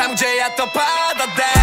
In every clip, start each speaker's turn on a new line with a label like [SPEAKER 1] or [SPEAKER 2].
[SPEAKER 1] Tam gdzie ja to pada deszcz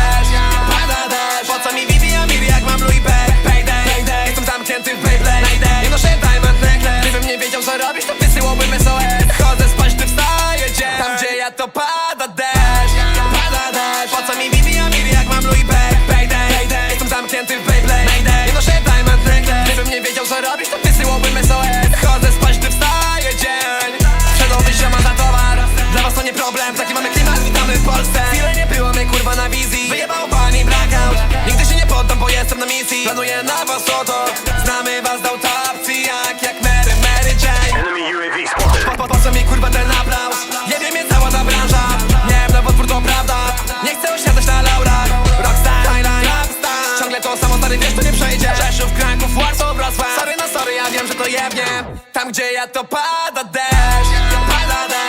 [SPEAKER 1] Polsce. Chwilę nie było mnie kurwa na wizji. Wyjebał pani blackout. Nigdy się nie poddam, bo jestem na misji. Planuję na was to Znamy was do opcji jak, jak Mary, Mary Jane.
[SPEAKER 2] Enemy UAV spotted.
[SPEAKER 1] po, po, po co mi kurwa ten aplauz? Jebie mnie cała ta branża. Nie wiem, nowotwór to prawda. Nie chcę osiadać na laurach. Rockstar, Skyline, Rockstar. Ciągle to samo, stary, wiesz, to nie przejdzie. Rzeszów, Kraków, Warsaw, Wrocław. Sorry, no sorry, ja wiem, że to jebnie. Tam, gdzie ja to pada deszcz. Pada deszcz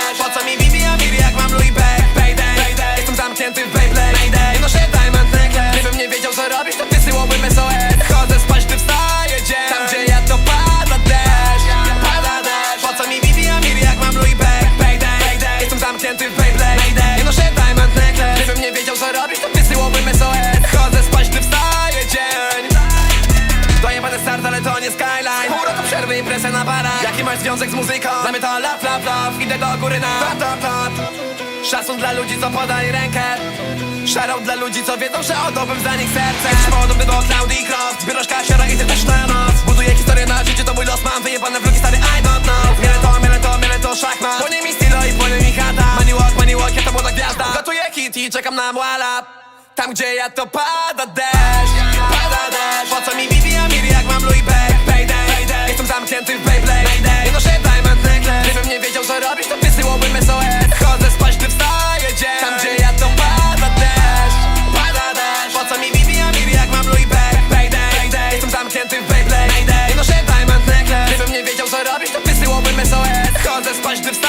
[SPEAKER 1] Jaki masz związek z muzyką? To love, love, love Idę do góry na top, top Szacun dla ludzi, co podali rękę. Shoutout dla ludzi, co wiedzą, że oddałbym za nich serce. Jesteś podobny do Cloudy Croft Zbierasz kasiora i ty też na noc. Buduję historię na życie, to mój los Mam. Wyjebane vlogi, stary, I don't know. Miele to, miele to, miele to, szachmat. Płonie mi stylo i płonie mi chata. Money walk, money walk, ja to młoda gwiazda. Gotuję hit i czekam na muala Tam, gdzie ja to pada deszcz zespać, gdy wstać